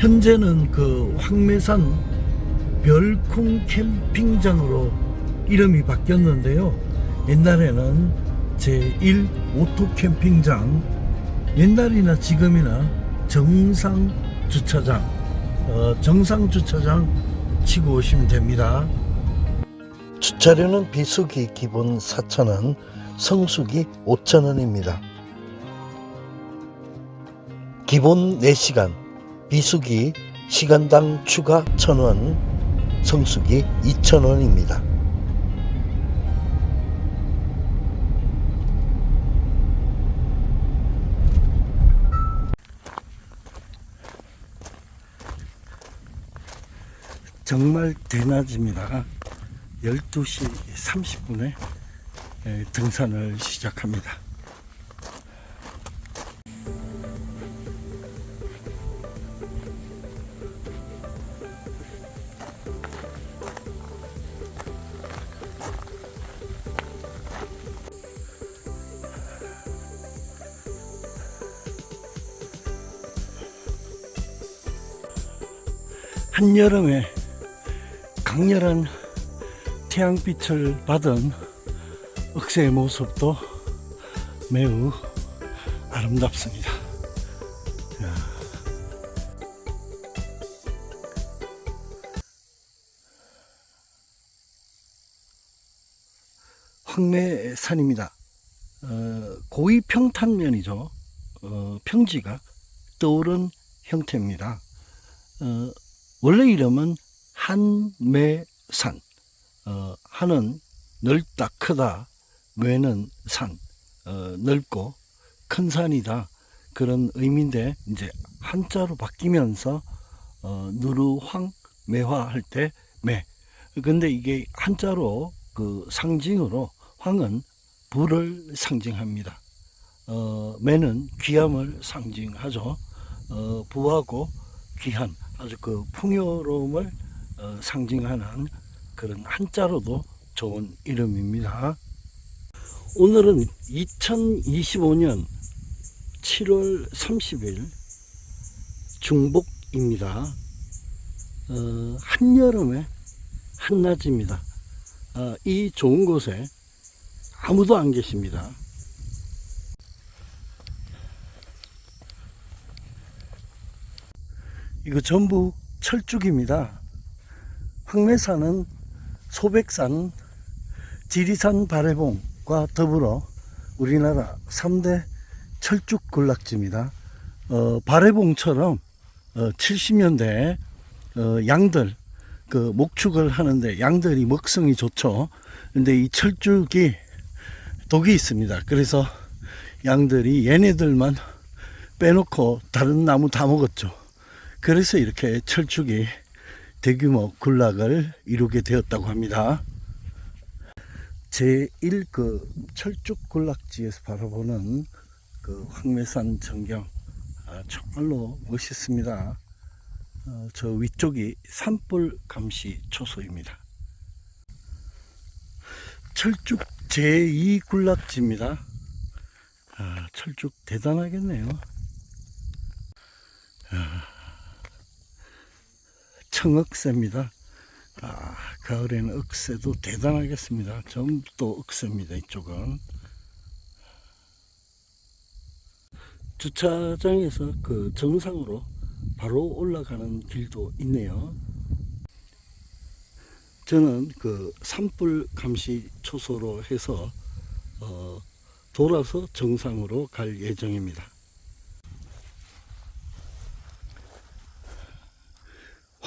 현재는 그 황매산 별콩 캠핑장으로 이름이 바뀌었는데요. 옛날에는 제1 오토 캠핑장, 옛날이나 지금이나 정상 주차장, 어, 정상 주차장 치고 오시면 됩니다. 주차료는 비수기 기본 4,000원, 성수기 5,000원입니다. 기본 4시간, 비수기 시간당 추가 1,000원, 성수기 2,000원입니다. 정말 대낮입니다. 12시 30분에 등산을 시작합니다. 한여름에 강렬한 태양빛을 받은 억새의 모습도 매우 아름답습니다. 야. 황매산입니다. 어, 고위 평탄면이죠. 어, 평지가 떠오른 형태입니다. 어, 원래 이름은 한매산. 어, 한은 넓다 크다 매는 산 어, 넓고 큰 산이다 그런 의미인데 이제 한자로 바뀌면서 어, 누르황 매화 할 때 매. 근데 이게 한자로 그 상징으로 황은 불을 상징합니다. 어, 매는 귀함을 상징하죠. 어, 부하고 귀한 아주 그 풍요로움을 어, 상징하는 그런 한자로도 좋은 이름입니다. 오늘은 2025년 7월 30일 중복입니다. 어, 한여름의 한낮입니다. 어, 이 좋은 곳에 아무도 안 계십니다. 이거 전부 철쭉입니다. 황매산은 소백산, 지리산 바래봉과 더불어 우리나라 3대 철쭉 군락지입니다. 어, 바래봉처럼 어, 70년대에 어, 양들 그 목축을 하는데 양들이 먹성이 좋죠. 근데 이 철쭉이 독이 있습니다. 그래서 양들이 얘네들만 빼놓고 다른 나무 다 먹었죠. 그래서 이렇게 철쭉이 대규모 군락을 이루게 되었다고 합니다. 제1 그 철쭉 군락지에서 바라보는 그 황매산 전경 아, 정말로 멋있습니다. 어, 저 위쪽이 산불 감시 초소입니다. 철쭉 제2 군락지입니다. 아, 철쭉 대단하겠네요. 아, 청억새입니다. 아, 가을에는 억새도 대단하겠습니다. 전부 또 억새입니다. 이쪽은. 주차장에서 그 정상으로 바로 올라가는 길도 있네요. 저는 그 산불 감시 초소로 해서 어, 돌아서 정상으로 갈 예정입니다.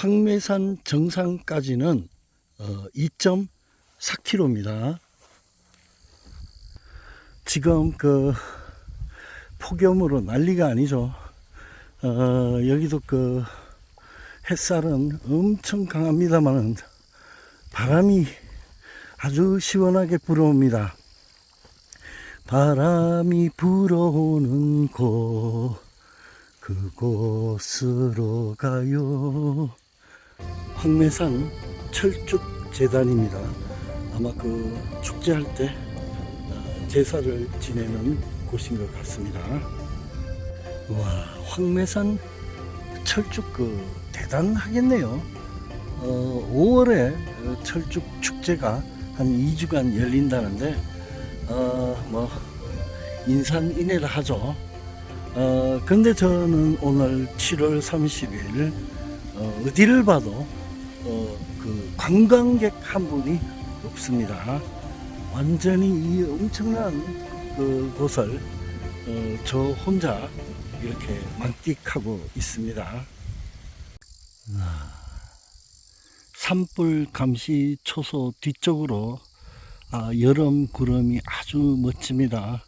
황매산 정상까지는 어, 2.4km입니다. 지금 그 폭염으로 난리가 아니죠. 어, 여기도 그 햇살은 엄청 강합니다만 바람이 아주 시원하게 불어옵니다. 바람이 불어오는 곳 그곳으로 가요. 황매산 철쭉재단입니다. 아마 그 축제할 때 어, 제사를 지내는 곳인 것 같습니다. 와, 황매산 철쭉 그 대단하겠네요. 어, 5월에 철쭉 축제가 한 2주간 열린다는데 어, 뭐 인산인해를 하죠. 어, 근데 저는 오늘 7월 30일 어, 어디를 봐도 어, 그 관광객 한 분이 없습니다. 완전히 이 엄청난 그 곳을 어, 저 혼자 이렇게 만끽하고 있습니다. 아, 산불 감시 초소 뒤쪽으로 아, 여름 구름이 아주 멋집니다.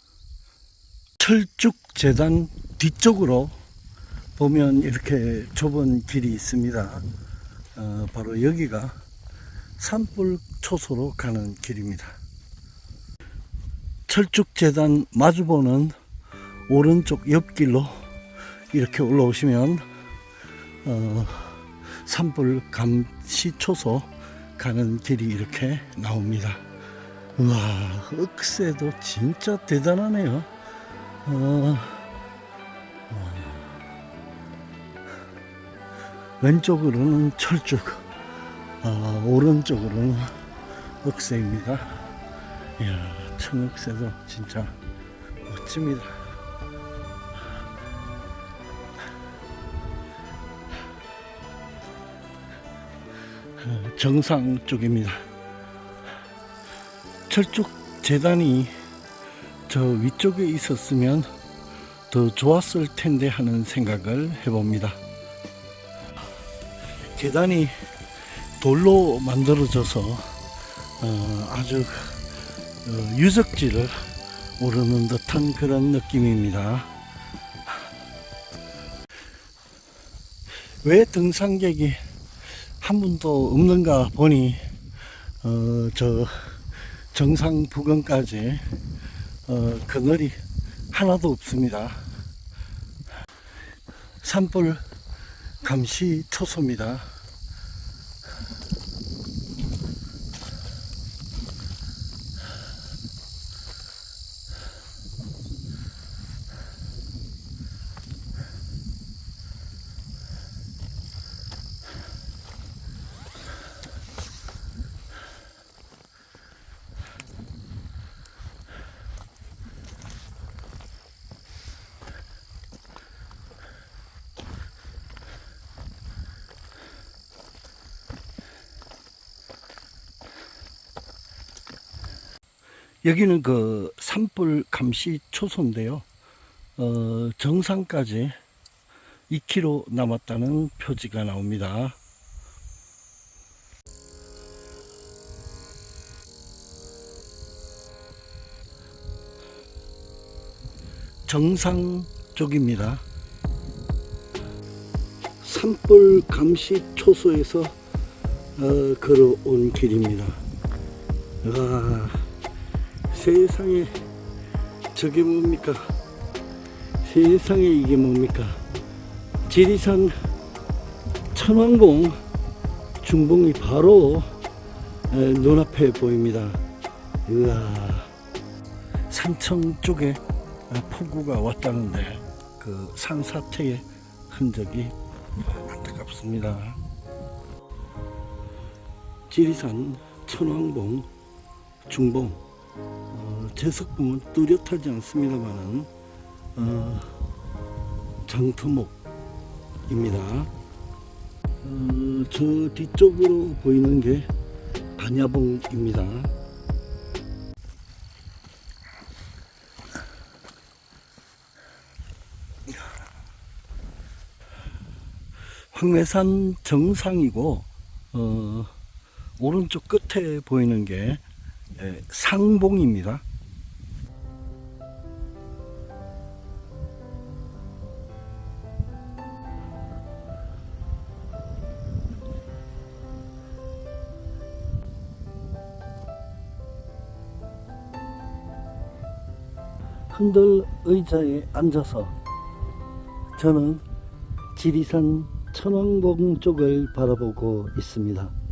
철쭉 재단 뒤쪽으로 보면 이렇게 좁은 길이 있습니다. 어, 바로 여기가 산불 초소로 가는 길입니다. 철쭉 재단 마주보는 오른쪽 옆길로 이렇게 올라오시면 어, 산불 감시 초소 가는 길이 이렇게 나옵니다. 우와, 억새도 진짜 대단하네요. 어, 어, 왼쪽으로는 철쭉, 어, 오른쪽으로는 억새입니다. 이야, 청억새도 진짜 멋집니다. 어, 정상 쪽입니다. 철쭉 재단이 저 위쪽에 있었으면 더 좋았을 텐데 하는 생각을 해봅니다. 계단이 돌로 만들어져서 어, 아주 어, 유적지를 오르는 듯한 그런 느낌입니다. 왜 등산객이 한 분도 없는가 보니 어, 저 정상 부근까지 어, 그늘이 하나도 없습니다. 산불 감시 초소입니다. 여기는 그 산불 감시 초소인데요. 어, 정상까지 2km 남았다는 표지가 나옵니다. 정상 쪽입니다. 산불 감시 초소에서 어, 걸어온 길입니다. 와. 세상에 저게 뭡니까? 세상에 이게 뭡니까? 지리산 천왕봉 중봉이 바로 에, 눈앞에 보입니다. 우와 산청 쪽에 에, 폭우가 왔다는데 그 산사태의 흔적이 안타깝습니다. 지리산 천왕봉 중봉 어, 제 석봉은 뚜렷하지 않습니다만은 어, 장터목입니다. 어, 저 뒤쪽으로 보이는 게 반야봉입니다. 황매산 정상이고 어, 오른쪽 끝에 보이는 게 예, 상봉입니다. 흔들 의자에 앉아서 저는 지리산 천왕봉 쪽을 바라보고 있습니다.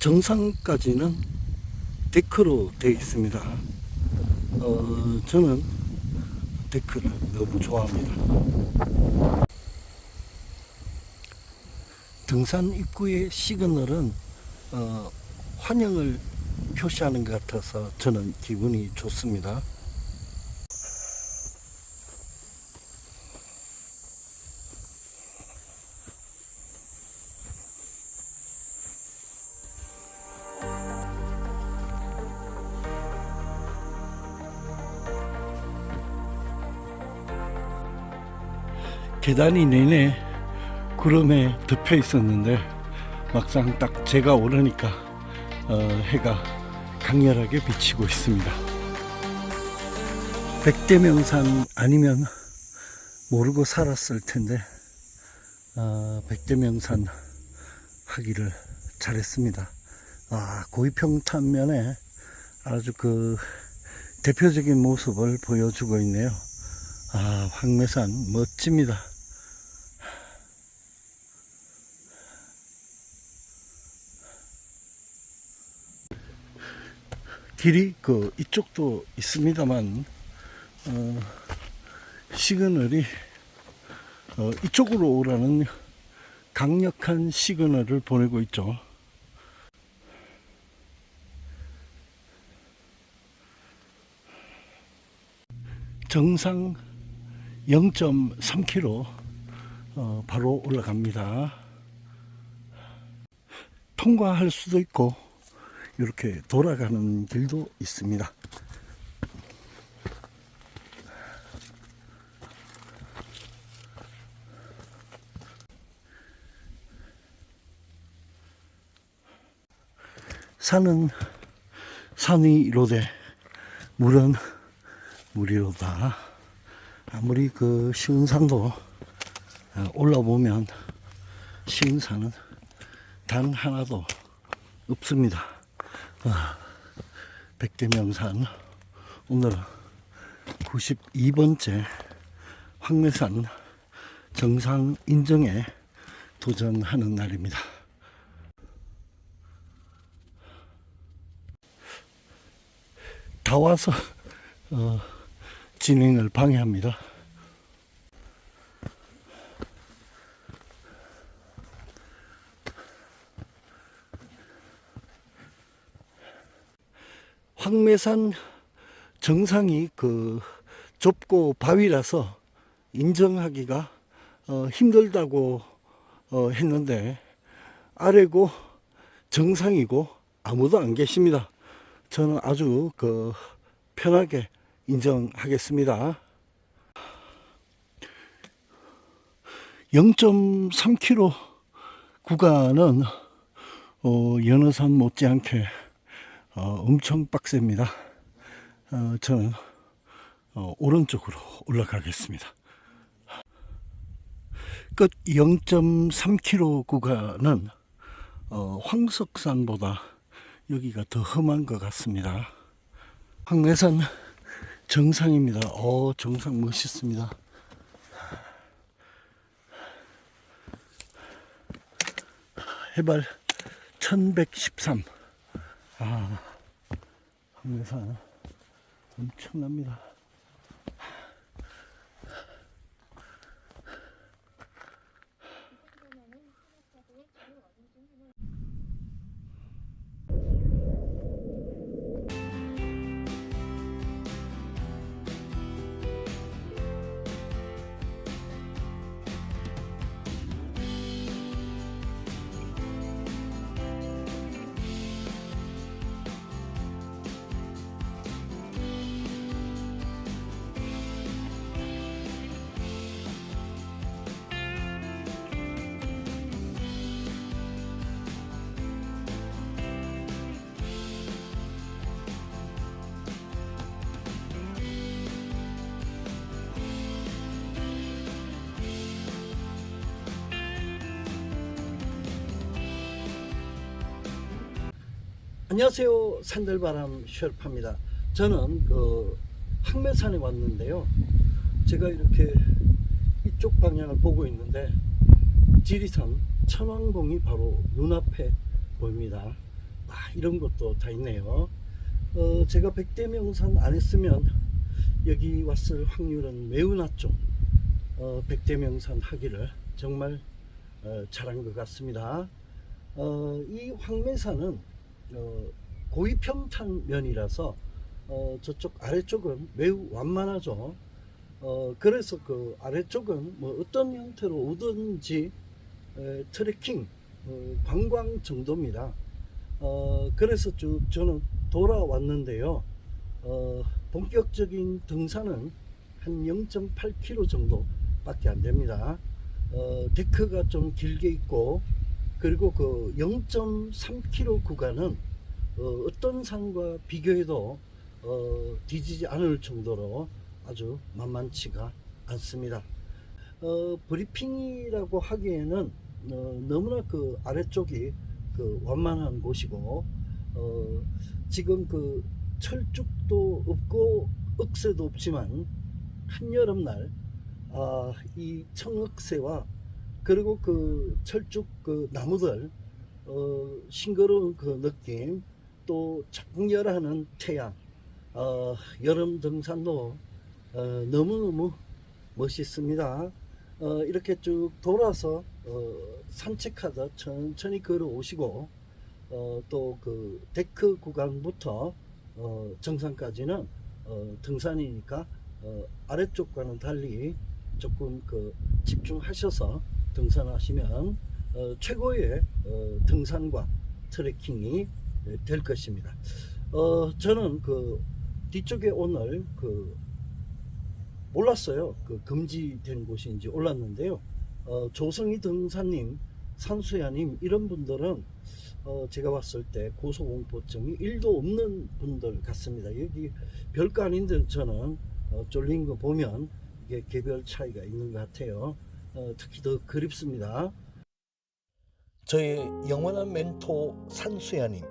정상까지는 데크로 되어 있습니다. 어, 저는 데크를 너무 좋아합니다. 등산 입구의 시그널은 어, 환영을 표시하는 것 같아서 저는 기분이 좋습니다. 계단이 내내 구름에 덮여 있었는데 막상 딱 제가 오르니까 어, 해가 강렬하게 비치고 있습니다. 백대명산 아니면 모르고 살았을 텐데 어, 백대명산 하기를 잘했습니다. 아, 고위평탄면에 아주 그 대표적인 모습을 보여주고 있네요. 아, 황매산 멋집니다. 길이 그 이쪽도 있습니다만 어, 시그널이 어, 이쪽으로 오라는 강력한 시그널을 보내고 있죠. 정상 0.3km 어, 바로 올라갑니다. 통과할 수도 있고 이렇게 돌아가는 길도 있습니다. 산은 산 위로되 물은 물이로다. 아무리 그 쉬운 산도 어, 올라보면 쉬운 산은 단 하나도 없습니다. 아, 백대명산 오늘은 92번째 황매산 정상 인정에 도전하는 날입니다. 다 와서 어, 진행을 방해합니다. 황매산 정상이 그 좁고 바위라서 인정하기가 어, 힘들다고 어, 했는데 아래고 정상이고 아무도 안 계십니다. 저는 아주 그 편하게 인정하겠습니다. 0.3km 구간은 어, 연어산 못지않게 어, 엄청 빡셉니다. 어, 저는 어, 오른쪽으로 올라가겠습니다. 끝 0.3km 구간은 어, 황석산보다 여기가 더 험한 것 같습니다. 황매산 정상입니다. 어, 정상 멋있습니다. 해발 1113. 아, 황매산 엄청납니다. 안녕하세요. 산들바람 셰르파입니다. 저는 그 항매산에 왔는데요. 제가 이렇게 이쪽 방향을 보고 있는데 지리산 천왕봉이 바로 눈앞에 보입니다. 아, 이런 것도 다 있네요. 어, 제가 백대명산 안 했으면 여기 왔을 확률은 매우 낮죠. 어, 백대명산 하기를 정말 어, 잘한 것 같습니다. 어, 이 황매산은 어, 고위 평탄면이라서 어, 저쪽 아래쪽은 매우 완만하죠. 어, 그래서 그 아래쪽은 뭐 어떤 형태로 오든지 에, 트레킹, 어, 관광 정도입니다. 어, 그래서 쭉 저는 돌아왔는데요. 어, 본격적인 등산은 한 0.8km 정도밖에 안 됩니다. 어, 데크가 좀 길게 있고 그리고 그 0.3km 구간은 어, 어떤 산과 비교해도 어, 뒤지지 않을 정도로 아주 만만치가 않습니다. 어, 브리핑이라고 하기에는 어, 너무나 그 아래쪽이 그 완만한 곳이고 어, 지금 그 철쭉도 없고 억새도 없지만 한여름날 아, 이 청억새와 그리고 그 철쭉 그 나무들 어, 싱그러운 그 느낌 또 장렬하는 태양 어, 여름 등산도 어, 너무너무 멋있습니다. 어, 이렇게 쭉 돌아서 어, 산책하다 천천히 걸어오시고 어, 또 그 데크 구간부터 어, 정상까지는 어, 등산이니까 어, 아래쪽과는 달리 조금 그 집중하셔서 등산하시면 어, 최고의 어, 등산과 트레킹이 될 것입니다. 어, 저는 그 뒤쪽에 오늘 그 몰랐어요. 그 금지된 곳인지 올랐는데요. 어, 조성희 등사님, 산수야님 이런 분들은 어, 제가 봤을 때 고소공포증이 1도 없는 분들 같습니다. 여기 별거 아닌데 저는 어, 쫄린 거 보면 이게 개별 차이가 있는 것 같아요. 어, 특히 더 그립습니다. 저의 영원한 멘토 산수야님,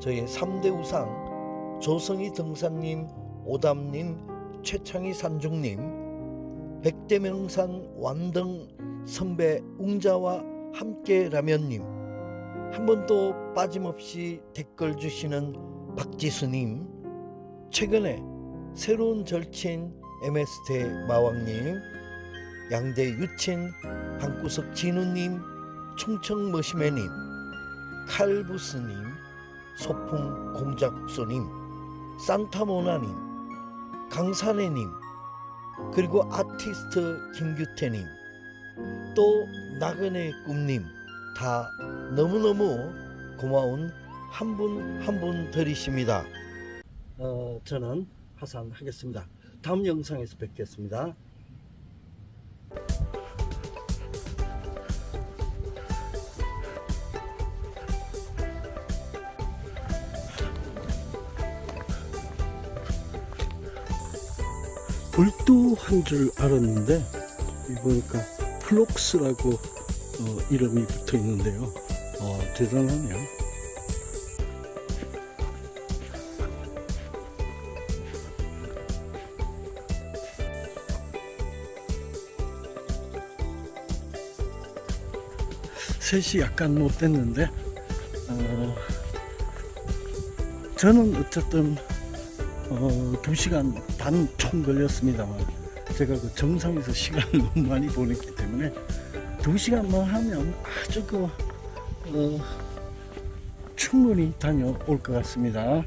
저의 3대 우상 조성희 등산님, 오담님, 최창희 산중님, 백대명산 완등 선배 웅자와 함께 라면님, 한 번도 빠짐없이 댓글 주시는 박지수님, 최근에 새로운 절친 MST 마왕님, 양대 유친 방구석 진우님, 충청 머시매님, 칼부스님, 소풍 공작소님, 산타모나님, 강산혜님, 그리고 아티스트 김규태님, 또 나그네 꿈님 다 너무너무 고마운 한 분 한분 들이십니다. 어, 저는 하산하겠습니다. 다음 영상에서 뵙겠습니다. 줄 알았는데 보니까 플록스라고 어, 이름이 붙어 있는데요. 어, 대단하네요. 셋이 약간 못됐는데 어, 저는 어쨌든 어, 2시간 반 총 걸렸습니다만 제가 그 정상에서 시간을 너무 많이 보냈기 때문에 2시간만 하면 아주 그 어, 충분히 다녀올 것 같습니다.